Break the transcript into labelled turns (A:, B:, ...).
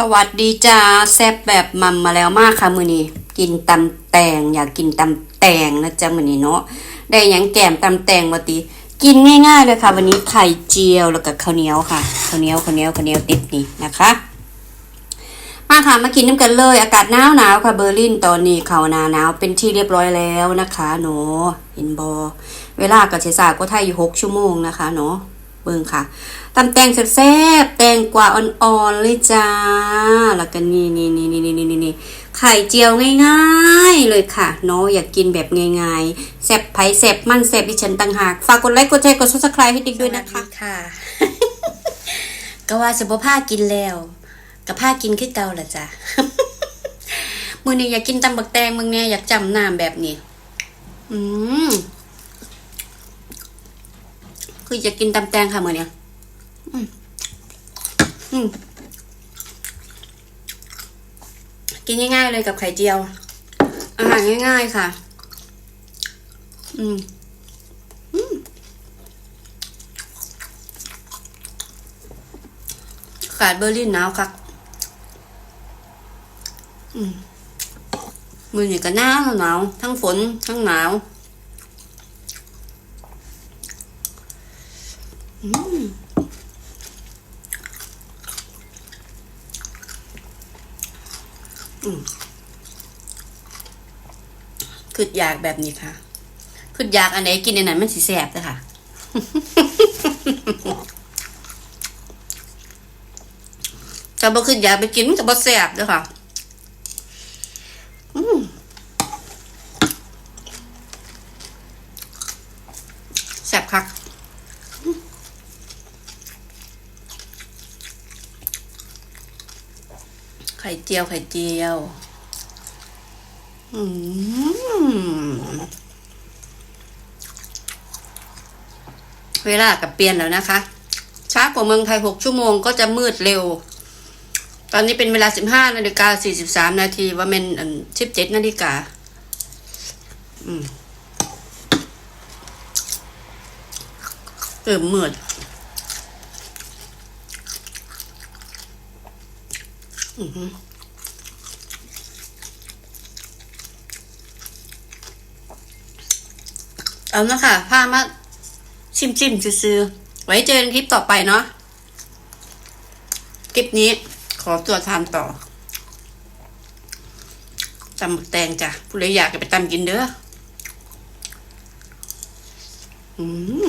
A: สวัสดีจ้าแซบแบบมัมมาแล้วมากค่ะมือนี้กินตำแตงอยากกินตำแตงนะจ๊ะมือนี้เนาะได้ยังแกมตำแตงมาตีกินง่ายๆเลยค่ะ วันนี้ไข่เจียวแล้วก็ข้าวเหนียวค่ะข้าวเหนียวข้าวเหนียวข้าวเหนียวติดนี่นะคะมาค่ะมากินน้ำกันเลย อากาศหนาวหนาวค่ะเบอร์ลินตอนนี้เขานาหนาวเป็นที่เรียบร้อยแล้วนะคะหนูเห็นบอเวลากับเชษาก็ไทยอยู่หกชั่วโมงนะคะเนาะ เบิ่งค่ะตำแตงแซ่บแตงกวาอ่อนๆเลยจ้า แล้วก็นี่นี่นี่นี่นี่นี่นี่ไข่เจียวง่ายๆเลยค่ะเนาะอยากกินแบบง่ายๆแซ่บไผ่แซ่บมันแซ่บดิฉันต่างหาก ฝากกดไลค์กดแชร์กดซับสไครต์ให้ติ๊กด้วยนะคะค่ะ ก็ว่าจะบ่พากินแล้วกับผ้ากินคือเก่าละจ้ะมือนี้อยากกินตำบักแตงมึงเนี่ยอยากจำน้ำแบบนี้ อืม คืออยากกินตำแตงค่ะเมื่อเนี่ยกินง่ายๆเลยกับไข่เจียว อาหารง่ายๆค่ะอืมอืมขาดเบอร์ลินหนาวค่ะมือนี่ก็หนาวหนาว ทั้งฝน ทั้งหนาวอืมอืม คืออยากแบบนี้ค่ะ คืออยากอันไหนกินอันไหนมันสิแสบเลยค่ะจะบ่คืออยากไปกินมันจะบ่แสบเลยค่ะแซ่บคักอืม ไข่เจียวไข่เจียวอืมเวลากับเปลี่ยนแล้วนะคะ ช้ากว่าเมืองไทยหกชั่วโมงก็จะมืดเร็ว ตอนนี้เป็นเวลาสิบห้านาฬิกาสี่สิบสามนาทีว่าเป็นสิบเจ็ดนาฬิกาเริ่มมืดอือหือ เอานะค่ะพามาชิมชิมซื้อไว้เจอกันคลิปต่อไปเนาะ คลิปนี้ขอตัวทานต่อตำหมึกแตงจ้ะผู้ใดอยากจะไปตำกินเด้อ อืม